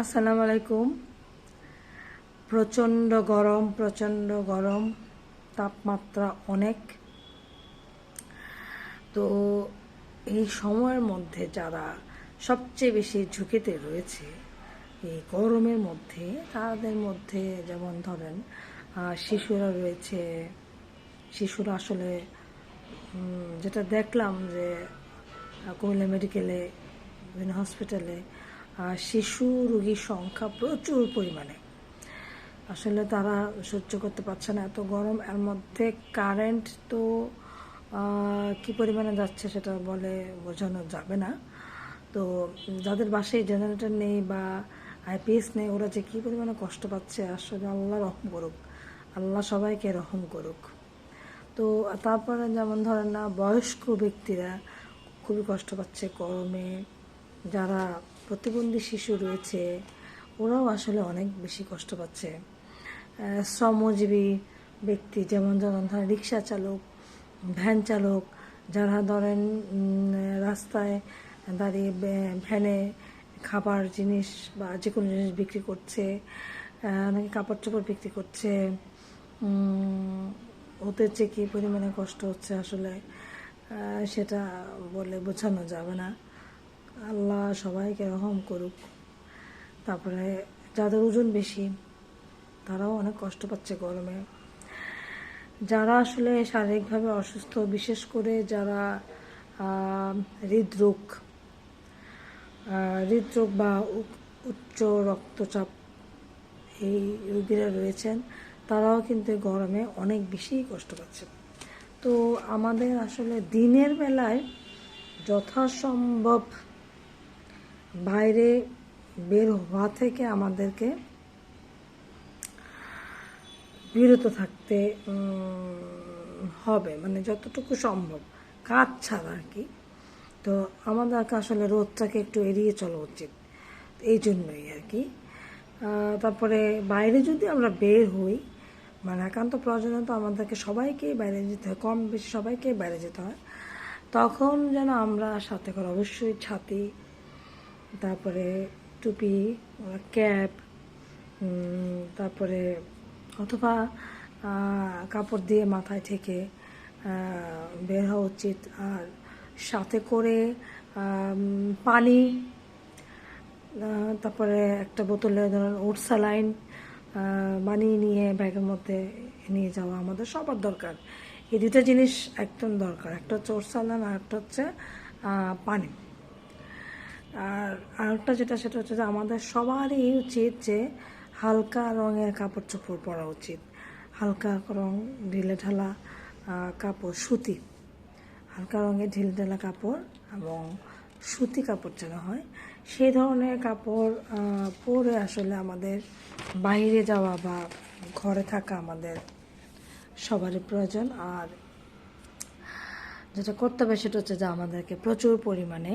আসসালামু আলাইকুম। প্রচণ্ড গরম প্রচণ্ড গরম, তাপমাত্রা অনেক। তো এই সময়ের মধ্যে যারা সবচেয়ে বেশি ঝুঁকিতে রয়েছে, এই গরমের মধ্যে, তাদের মধ্যে যেমন ধরেন শিশুরা রয়েছে, শিশুরা আসলে যেটা দেখলাম যে কুমিল্লা মেডিকেলে বিভিন্ন হসপিটালে শিশু রোগীর সংখ্যা প্রচুর পরিমাণে। আসলে তারা সহ্য করতে পারছে না, এত গরম। এর মধ্যে কারেন্ট তো কি পরিমাণে যাচ্ছে সেটা বলে বোঝানো যাবে না। তো যাদের বাসায় জেনারেটর নেই বা আইপিএস নেই, ওরা যে কি পরিমাণে কষ্ট পাচ্ছে, আসলে আল্লাহ রহম করুক। আল্লাহ সবাইকে রহম করুক। তো তারপরে যেমন ধরেন না, বয়স্ক ব্যক্তিরা খুবই কষ্ট পাচ্ছে গরমে। যারা প্রতিবন্ধী শিশু রয়েছে, ওরাও আসলে অনেক বেশি কষ্ট পাচ্ছে। শ্রমজীবী ব্যক্তি যেমন যেমন ধরেন রিক্সা চালক, ভ্যান চালক, যারা ধরেন রাস্তায় দাঁড়িয়ে ভ্যানে খাবার জিনিস বা যে কোনো জিনিস বিক্রি করছে অনেকে কাপড় চোপড় বিক্রি করছে ওদের যে কী পরিমাণে কষ্ট হচ্ছে আসলে সেটা বলে বোঝানো যাবে না। আল্লাহ সবাইকে রহম করুক। তারপরে যাদের ওজন বেশি, তারাও অনেক কষ্ট পাচ্ছে গরমে। যারা আসলে শারীরিকভাবে অসুস্থ, বিশেষ করে যারা হৃদরোগ হৃদরোগ বা উচ্চ রক্তচাপ এই রোগীরা রয়েছেন, তারাও কিন্তু গরমে অনেক বেশি কষ্ট পাচ্ছে। তো আমাদের আসলে দিনের বেলায় যথাসম্ভব বাইরে বের হওয়া থেকে আমাদেরকে বিরত থাকতে হবে মানে যতটুকু সম্ভব, কাজ ছাড়া আর কি। তো আমাদেরকে আসলে রোদটাকে একটু এড়িয়ে চলা উচিত, এই জন্যই আর কি। তারপরে বাইরে যদি আমরা বের হই মানে একান্ত প্রয়োজনে তো আমাদেরকে সবাইকেই বাইরে যেতে হয়, কম বেশি সবাইকেই বাইরে যেতে হয়, তখন যেন আমরা সাথে করে অবশ্যই ছাতি তারপরে টুপি ক্যাপ তারপরে অথবা কাপড় দিয়ে মাথায় থেকে বের হওয়া উচিত। আর সাথে করে পানি তারপরে একটা বোতলে ধরুন ওট স্যালাইন বানিয়ে নিয়ে ব্যাগের মধ্যে নিয়ে যাওয়া আমাদের সবার দরকার। এই দুটো জিনিস একদম দরকার। একটা হচ্ছে ওট স্যালাইন আর একটা হচ্ছে পানি। আর আরেকটা যেটা, সেটা হচ্ছে যে আমাদের সবারই উচিত যে হালকা রঙের কাপড় চোপড় পরা উচিত। হালকা রং ঢিলে ঢালা কাপড়, সুতি। হালকা রঙের ঢিলে ঢালা কাপড় এবং সুতি কাপড় যেন হয়, সেই ধরনের কাপড় পরে আসলে আমাদের বাইরে যাওয়া বা ঘরে থাকা আমাদের সবারই প্রয়োজন। আর যেটা করতে হবে সেটা হচ্ছে যে আমাদেরকে প্রচুর পরিমাণে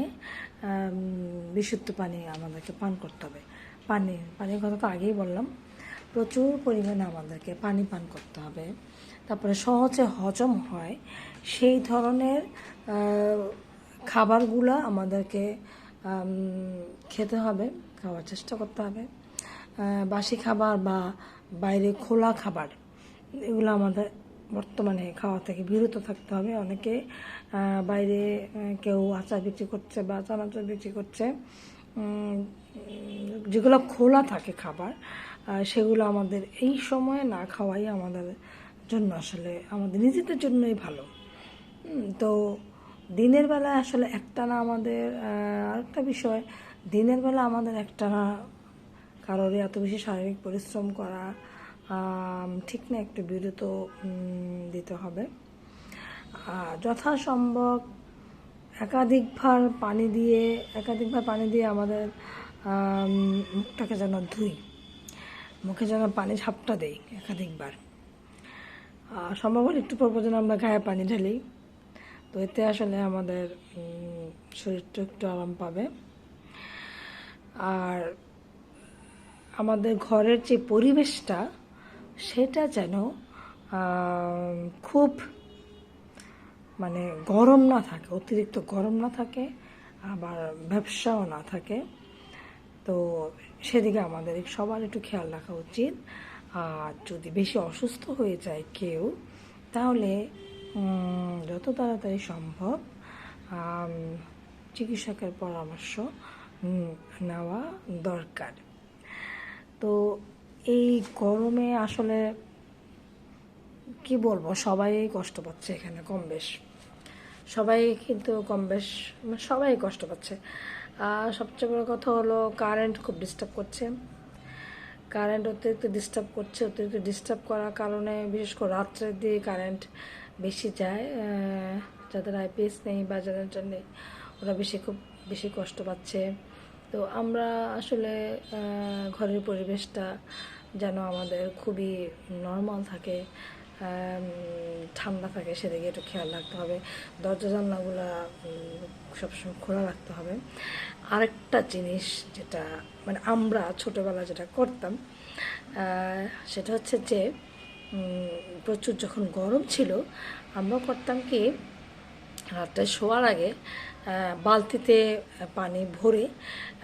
বিশুদ্ধ পানি আমাদেরকে পান করতে হবে। পানি, পানির কথা তো আগেই বললাম। প্রচুর পরিমাণে আমাদেরকে পানি পান করতে হবে। তারপরে সহজে হজম হয়। সেই ধরনের খাবারগুলো আমাদেরকে খেতে হবে, খাওয়ার চেষ্টা করতে হবে। বাসি খাবার বা বাইরে খোলা খাবার, এগুলো আমাদের বর্তমানে খাওয়া থেকে বিরত থাকতে হবে। অনেকে বাইরে কেউ আচার বিক্রি করছে বা চানাচুর বিক্রি করছে যেগুলো খোলা থাকে খাবার সেগুলো আমাদের এই সময়ে না খাওয়াই আমাদের জন্য আসলে, আমাদের নিজেদের জন্যই ভালো। তো দিনের বেলা আসলে একটা না আমাদের আরেকটা বিষয়, দিনের বেলা আমাদের একটানা কারোর এত বেশি শারীরিক পরিশ্রম করা ঠিক না, একটু বিরত দিতে হবে। যথাসম্ভব একাধিকবার পানি দিয়ে, একাধিকবার পানি দিয়ে আমাদের মুখটাকে যেন ধুই। মুখে যেন পানি ঝাপটা দেই একাধিকবার। সম্ভব হলে একটু পর যেন আমরা গায়ে পানি ঢালি। তো এতে আসলে আমাদের শরীরটা একটু আরাম পাবে। আর আমাদের ঘরের যে পরিবেশটা সেটা যেন খুব মানে গরম না থাকে, অতিরিক্ত গরম না থাকে, আবার ব্যবসাও না থাকে। তো সেদিকে আমাদের সবার একটু খেয়াল রাখা উচিত। আর যদি বেশি অসুস্থ হয়ে যায় কেউ, তাহলে যত তাড়াতাড়ি সম্ভব চিকিৎসকের পরামর্শ নেওয়া দরকার। তো এই গরমে আসলে কি বলব, সবাই কষ্ট পাচ্ছে এখানে কম বেশ। সবাই কিন্তু কম বেশ মানে সবাই কষ্ট পাচ্ছে। সবচেয়ে বড় কথা হলো কারেন্ট খুব ডিস্টার্ব করছে। কারেন্ট অতিরিক্ত ডিস্টার্ব করছে, অতিরিক্ত ডিস্টার্ব করার কারণে বিশেষ করে রাত্রের দিয়ে কারেন্ট বেশি যায়। যাদের আইপিএস নেই বা যাদের জন্য ওরা বেশি খুব, বেশি কষ্ট পাচ্ছে। তো আমরা আসলে ঘরের পরিবেশটা যেন আমাদের খুবই নর্মাল থাকে ঠান্ডা থাকে, সেদিকে একটু খেয়াল রাখতে হবে। দরজা জানলাগুলো সবসময় খোলা রাখতে হবে। আরেকটা জিনিস যেটা মানে আমরা ছোটোবেলা যেটা করতাম সেটা হচ্ছে যে প্রচুর যখন গরম ছিল, আমরা করতাম কি রাত্রে শোয়ার আগে বালতিতে পানি ভরে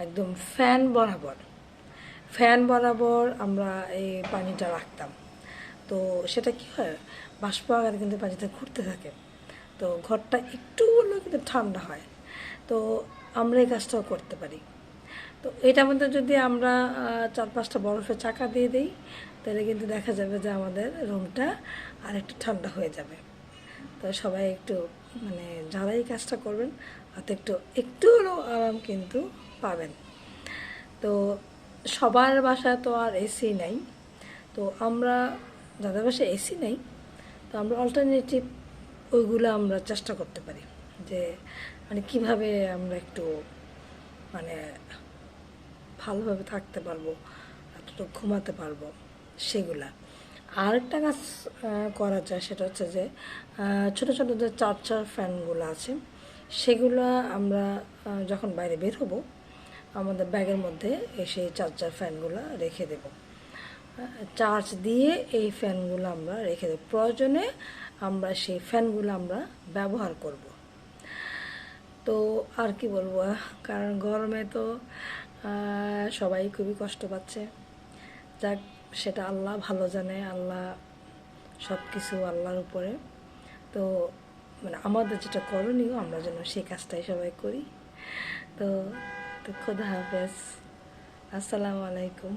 একদম ফ্যান বরাবর ফ্যান বরাবর আমরা এই পানিটা রাখতাম। তো সেটা কি হয়, বাষ্প আকারে কিন্তু পানিটা ঘুরতে থাকে। তো ঘরটা একটু হলেও কিন্তু ঠান্ডা হয়। তো আমরা এই কাজটাও করতে পারি। তো এটার মধ্যে যদি আমরা চার পাঁচটা বরফের চাকা দিয়ে দিই, তাহলে কিন্তু দেখা যাবে যে আমাদের রুমটা আর একটু ঠান্ডা হয়ে যাবে। তো সবাই একটু মানে যারা এই কাজটা করবেন হাতে একটু একটু হলেও আরাম কিন্তু পাবেন। তো সবার বাসায় তো আর এসি নাই। তো আমরা, যাদের বাসায় এসি নেই, তো আমরা অল্টারনেটিভ ওইগুলো আমরা চেষ্টা করতে পারি। যে মানে কীভাবে আমরা একটু মানে ভালোভাবে থাকতে পারব, এতটুকু ঘুমাতে পারব, সেগুলা। আরেকটা কাজ করা যায় সেটা হচ্ছে যে ছোট ছোট যে চার্জার ফ্যানগুলো আছে, সেগুলো আমরা যখন বাইরে বের হব, আমাদের ব্যাগের মধ্যে এসে চার্জার ফ্যানগুলো রেখে দেব। চার্জ দিয়ে এই ফ্যানগুলো আমরা রেখে দেব। প্রয়োজনে আমরা সেই ফ্যানগুলো আমরা ব্যবহার করব। তো আর কি বলব, কারণ গরমে তো সবাই খুবই কষ্ট পাচ্ছে। যাক সেটা আল্লাহ ভালো জানে, আল্লাহ সব কিছু আল্লাহর উপরে। তো মানে আমাদের যেটা করণীয়, আমরা যেন সেই কাজটাই সবাই করি। তো তো খোদা হাফেজ। আসসালামু আলাইকুম।